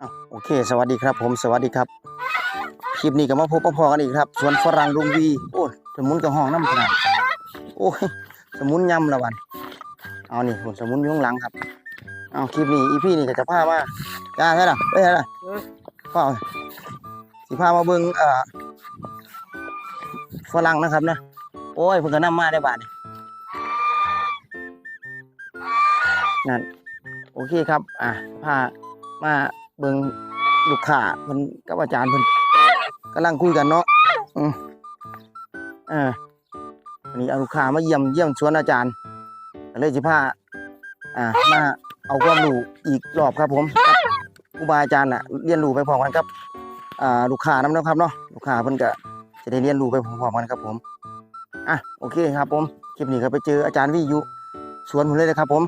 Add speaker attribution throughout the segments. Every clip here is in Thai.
Speaker 1: อ้าวโอเค สวัสดีครับ ผมสวัสดีครับคลิปนี้ก็มาพบพ่อๆกันอีกครับสวนฝรั่งลุงวีโอ้ยสมุนกับห้องน้ำขนาดโอ้ยสมุนยำละวันเอานี่ผมสมุนอยุ่ข้างหลังครับเอาคลิปนี้อีพี่นี่ก็จะพามาจ้าใช่หรอไม่ใช่หรอพ่อสิพามาเบิ่งเอ่อฝรั่งนะครับนะโอ้ยเพิ่งก็นำมาได้บาทนี่นั่นโอเคครับ อะพามา เบิ่งลูกค้าเพิ่นกับอาจารย์เพิ่นกำลังคุยกันเนาะอืมเออวันนี้เอาลูกค้ามาเยี่ยมเยี่ยมชวนอาจารย์เลยสิพาอ่ามาเอาความรู้อีกรอบครับผมกับครูบาอาจารย์น่ะเรียนรู้ไปพร้อมกันครับอ่าลูกค้านำนะครับเนาะลูกค้าเพิ่นก็จะได้เรียนรู้ไปพร้อมๆกันครับผมอะโอเคครับผมคลิปนี้ก็ไปเจออาจารย์วิยุสวนผมเลยนะครับผม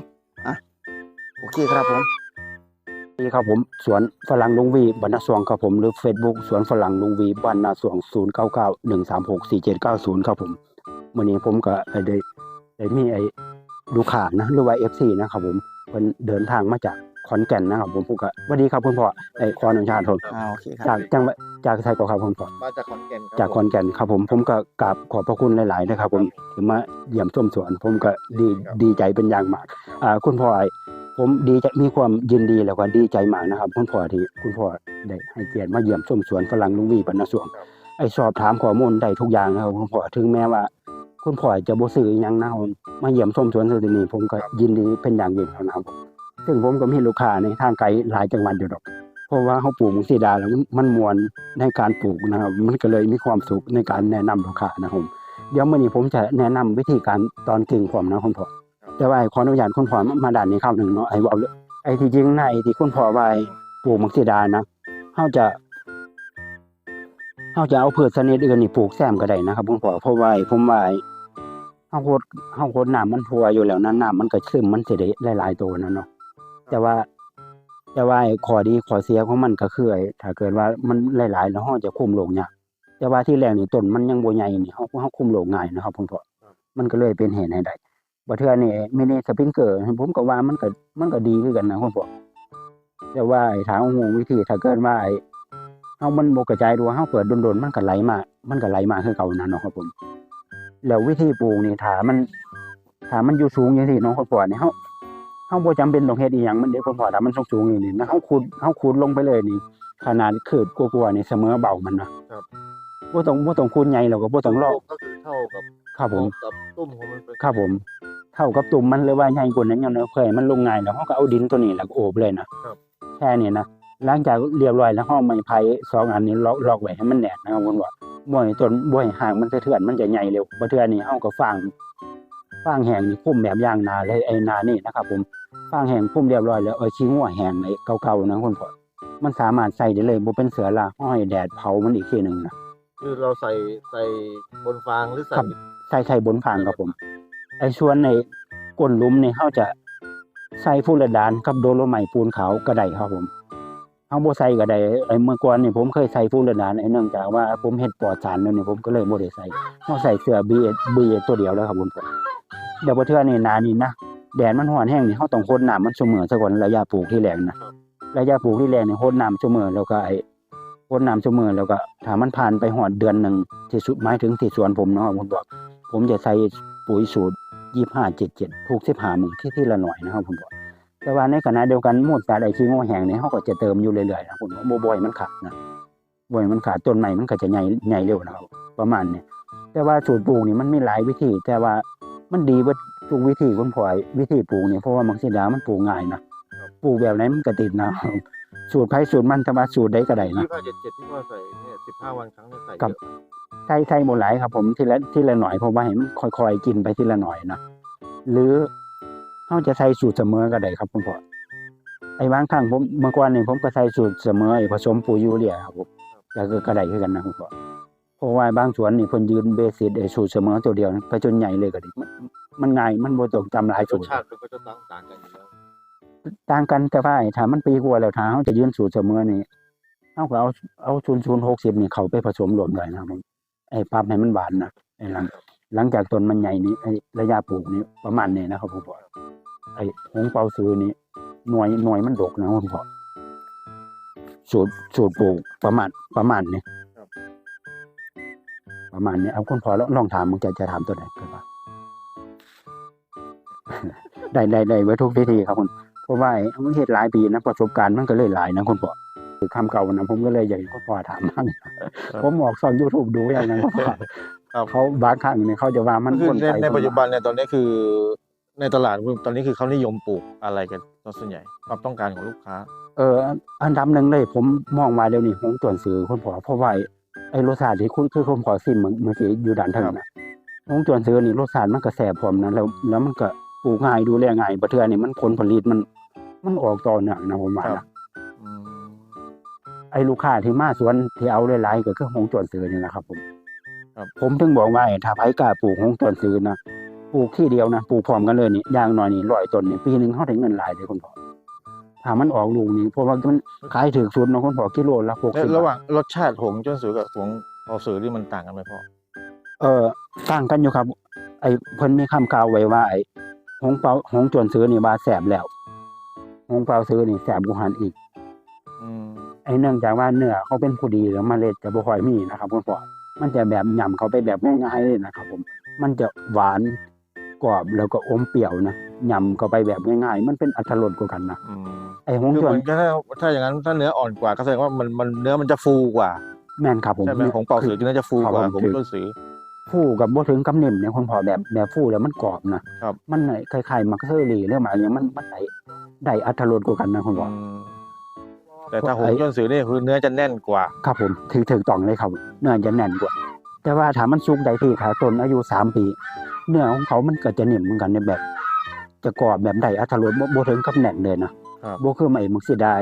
Speaker 1: อะโอเคครับผม
Speaker 2: นี่ครับผมสวนฝรั่งลุงวีบรรณสวงครับผมหรือ Facebook สวนฝรั่งลุงวีบรรณสวง0 9 9 1 3 6 4 7 9 0ครับผมวันนี้ผมก็ได้ได้มีไอ้ลูกค้านะหรือว่า FC นะครับผมเพิ่นเดินทางมาจากขอนแก่นนะครับผมผมก็สวัสดีครับคุณพ่อไอ้ขออนุญาตผม
Speaker 1: อ่าโอเคค
Speaker 2: จา
Speaker 1: รับ
Speaker 2: กจังหวัดจากไทยก็ครับคุณพ่อ
Speaker 3: มาจากขอนแก่นครับ
Speaker 2: จากขอนแก่นครับผมผมก็กราบขอบพระคุณหลายๆนะครับผมที่มาเยี่ยมชมสวน ผมก็ดีดีใจเป็นอย่างมากอ่าคุณพ่อไอ้ ผมดีใจมีความยินดีแล้วก็ดีใจมากนะครับ คุณพ่อที่คุณพ่อได้ให้เกียรติมาเยี่ยมชมสวนฝรั่งลุงวีปนสวงไอ้สอบถามข้อมูลได้ทุกอย่างนะครับคุณพ่อถึงแม้ว่า คุณพ่อจะบ่ซื้ออิหยังนะครับมาเยี่ยมชมสวนที่นี่ผมก็ยินดีเป็นอย่างยิ่งนะครับผมซึ่งผมก็มีลูกค้าในทางไกลหลายจังหวัดอยู่ดอก เพราะว่าเขาปลูกมังสีดาแล้วมันมันมวนในการปลูกนะครับ มันก็เลยมีความสุขในการแนะนำลูกค้านะครับผมเดี๋ยวมื่อนี้ผมจะแนะนำวิธีการตอนกิ่งผมนะคุณพ่อ แต่ว่าขออนุญาตคุณพ่อมาด่านนี้คำหนึ่งเนาะไอ้ว่าเลยไอ้ที่จริงในะไอ้ที่คุณพ่อว่าไอ้ปลูกมังสีดานะเขาจะเขาจะเอาพืชชนิดอื่นนี่ปลูกแซมก็ได้นะครับคุณพ่อเพราะว่าไอ้ผมว่าไอ้เขาโคตรเขาโคตรน้ำมันพัวอยู่แล้วนะน้ำมันก็ซึมมันสิได้หลายๆตัวนะเนาะแต่ว่า แต่ว่าข้อดีข้อเสียของมันก็คือไอ้ถ้าเกิดว่ามันหลายๆแล้วเราจะคุมโรคยากแต่ว่าที่แรกนี่ต้นมันยังบ่ใหญ่นี่เฮาเฮาคุมโรคง่ายนะครับผมพ่อมันก็เลยเป็นเหตุให้ได้ บ่เทื่อนี่มินิสปริงเกอร์ผมก็ว่ามันก็มันก็ดีคือกันนะคุณพ่อแต่ว่าไอ้ทางหูวิธีถ้าเกิดว่าไอ้เฮามันบ่กระจายตัวเฮาเปิดโดนๆมันก็ไหลมา มันก็ไหลมาคือเก่านั่นเนาะครับผม แล้ววิธีปลูกนี่ถามันถามันอยู่สูงจังซี่เนาะคุณพ่อนี่เฮาเฮาบ่จำเป็นต้องเฮ็ดอีหยังมันเดี๋ยวผมพอถ้ามันสูงๆนี่นี่นะเฮาขุดเฮาขุดลงไปเลยนี่ขนาดคืดกลัวๆนี่เสมอเบามันนะครับ บ่ต้องบ่ต้องคูณใหญ่แล้วก็บ่ต้องรอ
Speaker 3: ก็คือเท่ากับ
Speaker 2: ครับผม
Speaker 3: เท่ากับตุ้มของมันเป็น
Speaker 2: ครับผม เท่ากับตุ่มมันหรือว่าใหญ่กว่านั้นยังเนาะเพื่อให้มันลงง่ายแล้วเฮาก็เอาดินตัวนี้แล้วก็โอบเลยนะครับแค่นี้นะหลังจากเรียบร้อยแล้วเฮาไม้ไผ่สองอันนี้ล็อกล็อกไว้ให้มันแน่นนะครับผมว่าบ่ให้ต้นบ่ให้ห่างมันสะเทือนมันจะใหญ่เร็วบ่เทื่อนี่เฮาก็ฟางฟางแห้งนี่คุมแบบอย่างหนาเลยไอ้หนานี่นะครับผมฟางแห้งพุ่มเรียบร้อยแล้วเอาขี้งัวแห้งไอ้เก่าๆนะคุณพ่อมันสามารถใส่ได้เลยบ่เป็นเสือละห้อยแดดเผามันอีกทีหนึงนะ
Speaker 3: คือเราใส่ใส่บนฟางหรือใส่
Speaker 2: ครับ ใส่ใส่บนฟางครับผม ไอ้ส่วนในก้นหลุมนี่เฮาจะใส่ฟูรดานกับโดโลไมต์ปูนขาวก็ได้ครับผมเฮาบ่ใส่ก็ได้ไอ้เมื่อก่อนนี่ผมเคยใส่ฟูรดานไอ้เนื่องจากว่าผมเฮ็ดปลอดสารแล้วนี่ผมก็เลยบ่ได้ใส่เฮาใส่เสื้อ BS BS ตัวเดียวแล้วครับผมเดี๋ยวบ่เทื่อนี่หนานี่นะแดดมันร้อนแห้งนี่เราต้องโคดน้ำมันเสมอซะก่อนระยะปลูกที่แรงนะระยะปลูกที่แรงนี่โคดน้ำเสมอแล้วก็ไอ้ โคดน้ำเสมอแล้วก็ถ้ามันผ่านไปหอดเดือนหนึ่งที่สุดหมายถึงที่สวนผมเนาะผมบอกผมจะใส่ปุ๋ยสูตรยี่ห้าเจ็ดเจ็ดทุกสิบห้ามือที่ที่ละหน่อยนะครับผมบอกแต่ว่าในขณะเดียวกันหมูดสารไอขี้งอแห้งเนี่ยเขาก็จะเติมอยู่เรื่อยๆนะผมบอกบ่บ่อยมันขาดนะบ่อยมันขาดต้นใหม่มันก็จะใหญ่ใหญ่เร็วนะครับประมาณเนี้แต่ว่าสูตรปลูกนี่มันมีหลายวิธี แต่ว่ามันดีว่าทุกวิธีคุณพ่อยวิธีปลูกเนี่ยเพราะว่ามักซิดามันปลูกง่ายนะปลูกแบบไหนมันก็ติดนะ สูตรไผสูตรมันแต่ว่าสูตรใดก็ได้นะ
Speaker 3: ยี่ห้าเจ็ดเจ็ดที่ว่าใส่เนี่ยสิบห้าวันครั้งเนี่ยใส่
Speaker 2: ครับ
Speaker 3: เยอะ
Speaker 2: ใส่ใส่บ่หลายครับ ผมทีละทีละหน่อยเพราะว่าให้มันค่อยๆกินไปทีละหน่อยนะหรือเฮาจะใส่สูตรเสมอก็ได้ครับ คุณพ่อไอ้บางครั้งผมเมื่อก่อนนี่ผมก็ใส่สูตรเสมอไอ้ผสมปุ๋ยยูเรียครับผมแต่ก็ก็ได้คือกันนะคุณพ่อเพราะว่าบางสวนนี่เพิ่นยืนเบสิกไอ้สูตรเสมอตัวเดียวนะไปจนใหญ่เลยก็ได้มันมันง่ายมันบ่ต้องจำหลาย
Speaker 3: ร
Speaker 2: สู
Speaker 3: ส
Speaker 2: ตร
Speaker 3: ชาติมันก็จะต่างต่างกันอยู่แล้ว
Speaker 2: ต่างกันแต่ว่าไอ้ถ้ามันปีกว่าแล้วถ้าเขาจะยืนสูตรเสมอนี่เขาก็เอาเอาศูนย์ศูนย์หกสิบนี่เขาไปผสมรวมเลยนะครับผมไอ้ปรับให้มันหวานนะไอ้หลัง หลังจากต้นมันใหญ่นี่ไอ้ระยะปลูกนี่ประมาณนี้นะครับผมบอกไอ้หงเปาซื้อนี่หน่วยหน่วยมันดกนะคุณพ่อสูตรสูตรปลูกประมาณประมาณนี้
Speaker 3: ครับ
Speaker 2: ประมาณนี้เอาคุณพอลองลองถามมึงจะจะถามตัวไหนก็ว่าได้ได้ได้ไว้ทุกวิธีครับคุณ เพราะว่าไอ้มันเฮ็ดหลายปีนะประสบการณ์มันก็เลยหลายนะคุณพ่อคือคำเก่านะผมก็เลยอยากให้คุณพ่อถามบ้างผมออกสอน YouTube ดูอย่างนั้นคุณพ่อ
Speaker 3: ครับ
Speaker 2: เขาบางครั้งเนี่ยเขาจะว่ามัน
Speaker 3: คือ
Speaker 2: คน
Speaker 3: ใน
Speaker 2: ไทย
Speaker 3: ใน
Speaker 2: ค
Speaker 3: ปัจจุบันเนี่ยตอนนี้คือ ในตลาดตอนนี้คือเขานิยมปลูกอะไรกันส่วนใหญ่ความต้องการของลูกค้า
Speaker 2: เออ อันดับหนึ่งเลย ผมมองมาเดี๋ยวนี้ผมตรวจสื่อคุณพ่อเพราะว่าไอ้รสชาติที่คุณคือคุณพ่อซิมเหมือนเมื่อกี้อยู่ด่านทางนะผมตรวจสื่อนี่รสชาติมันก็แสบพร้อมนะแล้วแล้วมันก็ ปลูกง่ายดูแลง่ายบ่เทื่อนี่มันผลผลิตมัน มันออกต่อเนื่องนะผมว่า
Speaker 3: ครั
Speaker 2: นะ
Speaker 3: บอืม
Speaker 2: ไอ้ลูกค้าที่มาสวนที่เอาหลายๆก็คือหงจวนซื้อนี่แหละครับ ผม
Speaker 3: ครับ
Speaker 2: ผมถึงบอกว่าไอ้ถ้าไผกล้าปลูกหงจวนซื้อนะปลูกที่เดียวนะปลูกพร้อมกันเลยนี่อย่างน้อยนี่ร้อยต้นนี่ปีหนึงเฮาได้เงินหลายเลยคุณพ่อถ้ามันออกลูกนี่เพราะว่ามันขายถึกสุดเนาะคุณพ่อกิโลละ
Speaker 3: แล้ว
Speaker 2: 60
Speaker 3: ระห
Speaker 2: บา
Speaker 3: ว่า
Speaker 2: ท
Speaker 3: งรสชาติหงเจ้าสือกับหงพอสือที่มันต่างกันไหมพ่อ
Speaker 2: เออต่างกันอยู่ครับ ไอ้เพิ่นมีคำกล่าวไว้ว่าไอ้ หงเปาหงจวนซื้อนี่ว่าแสบแล้วหงเปาซื้อนี่แสบกว่าหันอีก
Speaker 3: อืม
Speaker 2: ไอ้เนื่องจากว่าเนื้อเขาเป็นผู้ดีแล้วเมล็ดจะบ่ค่อยมีนะครับคุณพ่อมันจะแบบหย่ำเขาไปแบบง่ายๆเลยนะครับ ผม มันจะหวานกรอบแล้วก็อมเปรี้ยวนะหย่ำเข้าไปแบบง่ายๆ มันเป็นอัตรสกว่ากันนะ
Speaker 3: อืม
Speaker 2: ไอ้หง
Speaker 3: คือ
Speaker 2: ส่ว
Speaker 3: เหมือนนถ้าถ้าอย่างนั้นถ้าเนื้ออ่อนกว่าก็แสดงว่ามันมันเนื้อมันจะฟูกว่า
Speaker 2: แม่นครับผม
Speaker 3: ใช่ไหมของเป่าสือที่น่าจะฟูกว่า
Speaker 2: ครับ
Speaker 3: ข
Speaker 2: ผ
Speaker 3: อ
Speaker 2: ม
Speaker 3: งต้นสือ
Speaker 2: ฟูกับบ่ถึงกับนิ่มเนี่ยคุณพ่อแบบแบบฟูแล้วมันกรอบนะครับมันคล้ายๆมักเซอรี่หรือหมายอย่างมันมันได้ได้อัตรสกว่ากันนะคุณพ่อ
Speaker 3: อืมแต่ถ้าหงต้นสือนี่คือเนื้อจะแน่นกว่า
Speaker 2: ครับผมถือถือต้องเลยครับเนื้อจะแน่นกว่า แต่ว่าถ้ามันสุกได้ที่ขาต้นอายุสามปี เนื้อของเขามันก็จะนิ่มเหมือนกันในแบบ จะกรอบแบบใดอัตรสบ่บ่ถึงกับแน่นเลยนะครับบ่คือไอ้มักสิดา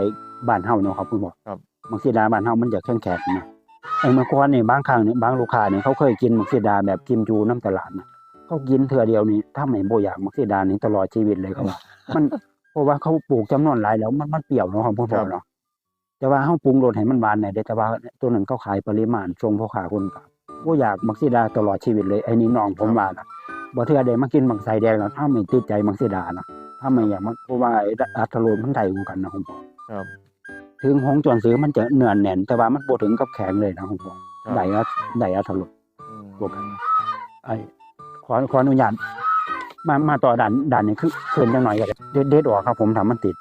Speaker 2: บ้านเฮาเนาะครับคุณพ่อ
Speaker 3: ครับ
Speaker 2: มักสิดาบ้านเฮามันจะแข็งแข็งนะ ไอ้เมื่อก่อนนี่บางครั้งนี่บางลูกค้านี่เขาเคยกินมักสิดาแบบกิมจูน้ำตลาดนะเขากินเทื่อเดียวนี่ถ้าไม่บ่อยากมักสิดานี่ตลอดชีวิตเลยครับว่า มันเพราะว่าเขาปลูกจำนวนหลายแล้ว มันมันเปรี้ยวเนาะครับคุณพ่อเนาะแต่ว่าเฮาปรุงรสให้มันหวานหน่อยได้แต่ว่าตัวนั้นเขาขายปริมาณทรงพ่อค้าคนกลางบ่อยากมักสิดาตลอดชีวิตเลยไอ้นี่น้องผมว่านะบ่เทื่อได้มากินมักไส้แดงแล้วถ้าไม่ติดใจมักสิดานะถ้าไม่อยากมันเพราะว่าไอ้อัตรสมันได้กว่ากันนะคุณพ่อ
Speaker 3: ครับ
Speaker 2: ถึงหงจวนซื้อมันจะเนื้อแน่น แต่ว่ามันบ่ถึงกับแข็งเลยนะคุณพ่อ
Speaker 3: ครับ
Speaker 2: ได้อัตได้อัตรส
Speaker 3: อืม
Speaker 2: บวกกันไอ้ขอขออนุญาตมามาต่อด่านด่านนี้คือเกินจังหน่อยก็ได้เด็ดเด็ดออกครับ ผมทำมันติด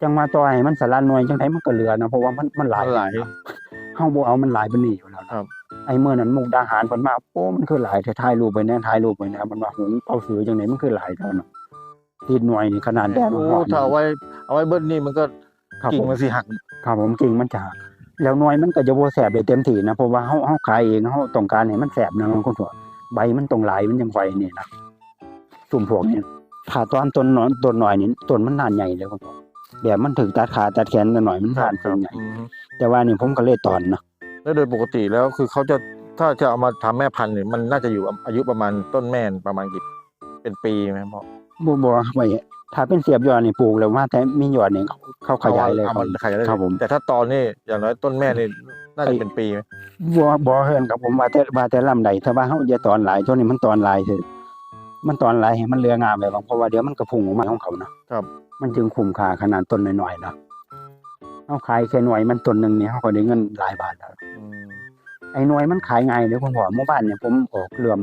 Speaker 2: จังมาต่อให้มันสลันหน่วยจังไดมันก็เหลือนะเพราะว่ามันมันหลาย
Speaker 3: มันหลาย
Speaker 2: เฮาบ่เอามันหลายปานนี้อยู่แล้วนะครับไอ้เมื่อนั้นมุกดาหารเพิ่นมาโอ้มันคือหลายแท้ถ่ายรูปไปแน่ถ่ายรูปไปแน่มันว่าหงเอาสือจังไดมันคือหลายเท่านั้นติดหน่วยนี่ขนาดแดด
Speaker 3: โอ้
Speaker 2: ร้อน
Speaker 3: ถ้าเอาไว้เอาไว้เบิ้ลนี่มันก็
Speaker 2: ครับ
Speaker 3: กิ่ง
Speaker 2: ผม
Speaker 3: มันสิหัก
Speaker 2: ครับผมจริงมันจะหักแล้วหน่วยมันก็จะบ่แสบได้เต็มที่นะเพราะว่าเฮาเฮาขายเองเฮาต้องการให้มันแสบนะคุณพ่อใบมันต้องหลายมันจังไฟนี่นะสุ่มพวกนี้ถ้าตอนต้นน้อยต้นน้อยนี่ต้นมันนานใหญ่เลยคุณพ่อแบบมันถึงตัดขาตัดแขนกันหน่อยมัน
Speaker 3: ครั
Speaker 2: ทา
Speaker 3: บ
Speaker 2: น
Speaker 3: ครั
Speaker 2: เป็
Speaker 3: บ
Speaker 2: นใหญ่
Speaker 3: อืม
Speaker 2: แต่ว่านี่ผมก็เลยตอนนะ
Speaker 3: แล้วโดยปกติแล้วคือเขาจะถ้าจะเอามาทำแม่พันธุ์เนี่ยมันน่าจะอยู่อายุประมาณต้นแม่นประมาณกี่เป็นปีไหมพ่อ
Speaker 2: บ่บ่ไว้ ถ้าเป็นเสียบยอดนี่ปลูกแล้วว่าแต่มียอดนี่เขาขยายเลย
Speaker 3: เอา
Speaker 2: ครั
Speaker 3: มั
Speaker 2: บ
Speaker 3: นขยายได้เลย
Speaker 2: ครับผม
Speaker 3: แต่ถ้าตอนนี่อย่างน้อยต้นแม่นี่น่าจะเป็นปีไหม
Speaker 2: บ่บ่เฮือนครับผมว่าแต่ว่าแต่ลำใดถ้าว่าเฮาอย่าตอนหลายช่วงนี้มันตอนหลายคือมันตอนหลายให้มันเรืองามไปบางเพราะว่าเดี๋ยวมันก็พุ่งออกมาของเขานะครับ มันจึงคุ้มค่าขนาดต้นน้อยๆนะเฮาขายแค่หน่วยมันต้นหนึงนี่เฮาก็ได้เงินหลายบาทแล้ว
Speaker 3: อืม
Speaker 2: ไอ้หน่วยมันขายง่ายเด้อคุณพ่อหมู่บ้านเนี่ยผมออกรวม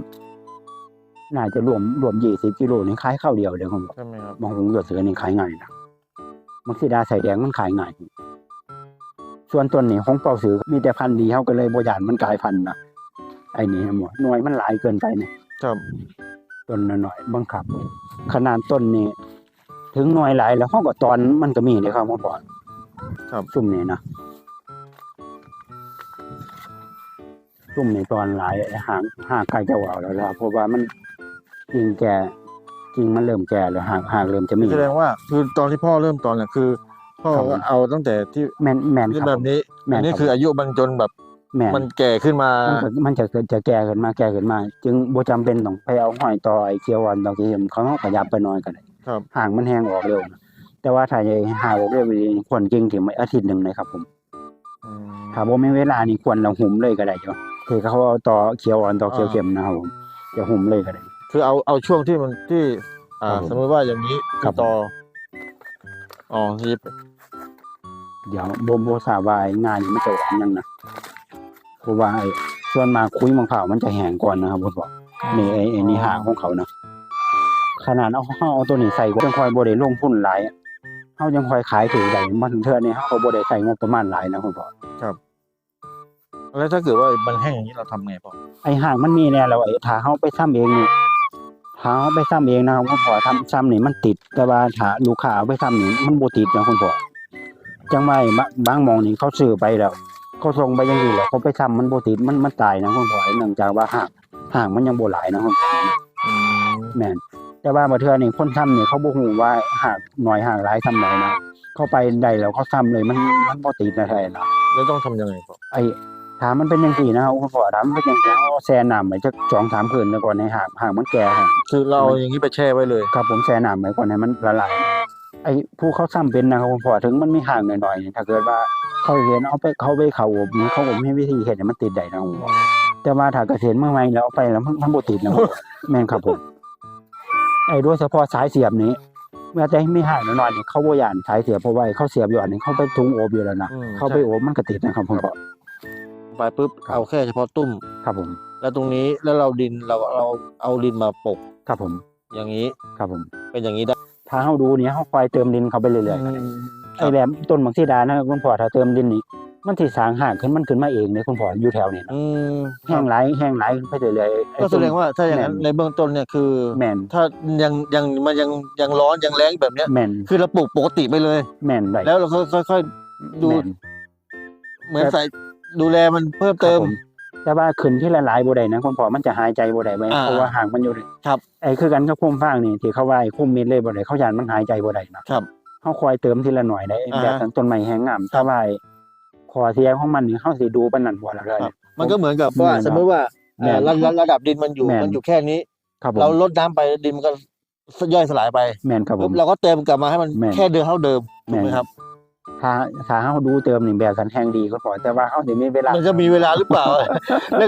Speaker 2: น่าจะรวมรวม20กิโลนี่ขายข้าวเดียวเด้อคุณพ่อ
Speaker 3: ใช่ไหมครับ
Speaker 2: บางหงหยดเสือนี่ขายง่ายนะมักซิดาใส่แดงมันขายง่ายส่วนต้นนี่ของเป่าสือมีแต่พันธุ์ดีเขาก็เลยบ่ยานมันกลายพันธุ์นะไอ้นี่หมดหน่วยมันหลายเกินไปเนี่ย
Speaker 3: ครับ
Speaker 2: ต้นน้อยๆบังคับ ขนาดต้นนี่ถึงหน่วยหลายแล้วเขาก็ตอนมันก็มีเลยครับหมดก่อน
Speaker 3: ครับ
Speaker 2: ซุ่มนี่นะซุ่มนี่ตอนหลายไอ้ห่างห่างใกล้จะวาวแล้วล่ะเพราะว่ามัน จริงแก่จริงมันเริ่มแก่แล้วห่างห่างเริ่มจะมี
Speaker 3: แสดงว่าคือตอนที่พ่อเริ่มตอนเนี่ยคือพ่อ
Speaker 2: ครับผม
Speaker 3: ก็เอาตั้งแต่ที่
Speaker 2: แม่นแม่น
Speaker 3: ที่
Speaker 2: ครับ
Speaker 3: แบบ นี้
Speaker 2: แม่น
Speaker 3: อันนี้
Speaker 2: ครับ
Speaker 3: คืออายุมันจนแบบ
Speaker 2: แม่น
Speaker 3: มันแก่ขึ้นมา
Speaker 2: มันก็มันจะเกิดจะแก่ขึ้นมาแก่ขึ้นมา จึงบ่จำเป็นต้องไปเอาห้อยต่อไอ้เขียวอ่อนดอกเข็มเขาขยับไปหน่อยก็ได้
Speaker 3: ครับ
Speaker 2: ห่างมันแห้งออกเร็วนะแต่ว่าถ้าจะห่างออกเร็วนี่ควรกิ่งถึงไม่อาทิตย์หนึงเลยครับผม
Speaker 3: อืม
Speaker 2: ถ้าบ่มีเวลานี่ควรเราหุ่มเลยก็ได้จ้ะที่เขาเอาต่อเขียวอ่อนต่อเขียว
Speaker 3: อ่า
Speaker 2: เข้มนะครับผมจะหุ่มเลยก็ได้
Speaker 3: คือเอาเอาช่วงที่มันที่ อ่า
Speaker 2: ครับผม
Speaker 3: สมมติว่าอย่างนี้
Speaker 2: ครับ
Speaker 3: ต่ออ๋อที่
Speaker 2: เดี๋ยวบ่บ่ทราบว่าไอ้งานนี่มันจะหวานยังนะเพราะว่าไอ้ส่วนมากคุยมังเผาวมันจะแห้งก่อนนะครับผมบอกนี่ไอ้ไอ้นี่หางของเขานะขนาดเอาเฮาเอาตัวนี้ใส่ก็ยังค่อยบ่ได้ลงทุนหลายเฮายังค่อยขายถือได้มันเทื่อนี้เฮาก็บ่ได้ใส่งบประมาณหลายนะคุณพ่อ
Speaker 3: แล้วถ้าเกิดว่ามันแห้งอย่างนี้เราทำไงพ่อ
Speaker 2: ไอ้ห่างมันมีแน่แล้วไอ้ถ้าเฮาไปซ้ำเองนี่ ถ้าเฮาไปซ้ำเองนะครับคุณพ่อทำซ้ำนี่มันติด แต่ว่าถ้าลูกค้าเอาไปซ้ำนี่มันบ่ติดนะคุณพ่อจังไม่บะบางหมองนี่เขาซื้อไปแล้วเขาส่งไปยังซี่แหละเขาไปซ้ำมันบ่ติดมันมันตายนะคุณพ่อเนื่องจากว่าห่างห่างมันยังบ่หลายนะคุณพ่อ
Speaker 3: อืม
Speaker 2: แม่นแต่ว่าบางเทื่อนี่คนซ้ำนี่เขาบ่ฮู้ว่าห่างน้อยห่างหลายซ้ำไหนนะเข้าไปได้แล้วเขาซ้ำเลยมันมันบ่ติดนะแท้นะ
Speaker 3: แล้วต้องทำยังไงพ่อ
Speaker 2: ไอ้ ถามมันเป็นยังสี่นะครับคุณพ่อถามมันเป็นยังสี่เอาแช่น้ำไว้จักสองสามคืนแล้วก่อนในห่างห่างมันแก่ห่าง
Speaker 3: คือเราเอาอย่างนี้ไปแช่ไว้เลย
Speaker 2: ครับผมแช่น้ำไว้ก่อนให้มันละลายไอ้ผู้เขาซ้ำเป็นนะครับคุณพ่อถึงมันมีห่างหน่อยๆนี่ถ้าเกิดว่าเขาเห็นเอาไปเขาไปเขาอบนี่เขาอบให้วิธีเห็นให้มันติดได้นะคุณพ่อแต่ว่าถ้าเกษตรเมื่อไม่แล้วเอาไปแล้วมันมันบ่ติดนะคุณพ่อแม่นครับผมไอ้โดยเฉพาะสายเสียบนี้เมื่อแต่ไม่ห่างหน่อยๆนี่เขาบ่ย่านสายเสียบเพราะว่าเขาเสียบอยู่อันนี้เขาไปทุงอบอยู่แล้วนะ
Speaker 3: อืม
Speaker 2: เขาไปอบมันก็ติดนะครับคุณพ่อ
Speaker 3: ไปปุ๊บเอาแค่เฉพาะตุ้ม
Speaker 2: ครับผม
Speaker 3: แล้วตรงนี้แล้วเราดินเราเราเอาดินมาปก
Speaker 2: ครับผม
Speaker 3: อย่างนี้
Speaker 2: ครับผม
Speaker 3: เป็นอย่างนี้ได้
Speaker 2: ถ้าเฮาดูนี่เฮาคอยเติมดินเข้าไปเรื่อยๆไอ้แบบต้นบางสีดานะคุณพ่อถ้าเติมดินนี่มันสิสร้างหากขึ้นมันขึ้นมาเองเนี่ยคุณพ่ออยู่แถวนี้นะ
Speaker 3: อืม
Speaker 2: แห้งไหลแห้งไหลไปเรื่อยๆไอ้
Speaker 3: ก็แส
Speaker 2: ต้น
Speaker 3: ดงว่าถ้าอย่างนั้น
Speaker 2: แม่น
Speaker 3: ในเบื้องต้นเนี่ยคือ
Speaker 2: แม่น
Speaker 3: ถ้ายังยังมันยังยังร้อนยังแรงแบบเนี้ย
Speaker 2: แม่น
Speaker 3: คือเราปลูกปกติไปเลย
Speaker 2: แม่นได้
Speaker 3: แล้วเราค่อยค่อยๆดู
Speaker 2: แม่น
Speaker 3: เหมือนใส่ ดูแลมันเพิ่ม
Speaker 2: ครับ
Speaker 3: เติม
Speaker 2: ผมแต่ว่าขึ้นที่ละลายบ่ได้นะคุณพ่อมันจะหายใจบ่ได้ไว้
Speaker 3: อ่า
Speaker 2: เพราะว่าหางมันอยู่
Speaker 3: ครับ
Speaker 2: ไอ้คือกันกับคุ้มฟางนี่ที่เขาว่าไอ้คุ้มมิดเลยบ่ได้เขายานมันหายใจบ่ได้นะครับเฮาคอยเติมทีละหน่อยได้
Speaker 3: อ่า
Speaker 2: แบบต้นไม้แห้งงามถ้าว่าไอ้ขอเสียของมันนี่เฮาสิดูปานนั้นบ่ล่ะเลย
Speaker 3: ครับมันก็เหมือนกับว่า
Speaker 2: แม่น
Speaker 3: สมมติว่า
Speaker 2: แม่น
Speaker 3: เอ่อระระระดับดินมันอยู่
Speaker 2: แม่น
Speaker 3: มันอยู่แค่นี้
Speaker 2: ครับผม
Speaker 3: เราลดน้ำไปดินมันก็ย่อยสลายไป
Speaker 2: แม่นครับผ
Speaker 3: ปุ๊บ
Speaker 2: ม
Speaker 3: เราก็เติมกลับมาให้มัน
Speaker 2: แม่น
Speaker 3: แค่เดิมเท่าเดิมถูกไหม
Speaker 2: แม่น
Speaker 3: ครับ
Speaker 2: ถ้าถ้าเฮาดูเติมนี่แบบสันแห้งดีก็พอแต่ว่าเฮาสิมีเวลา
Speaker 3: มันจะมีเวลาหรือเปล่า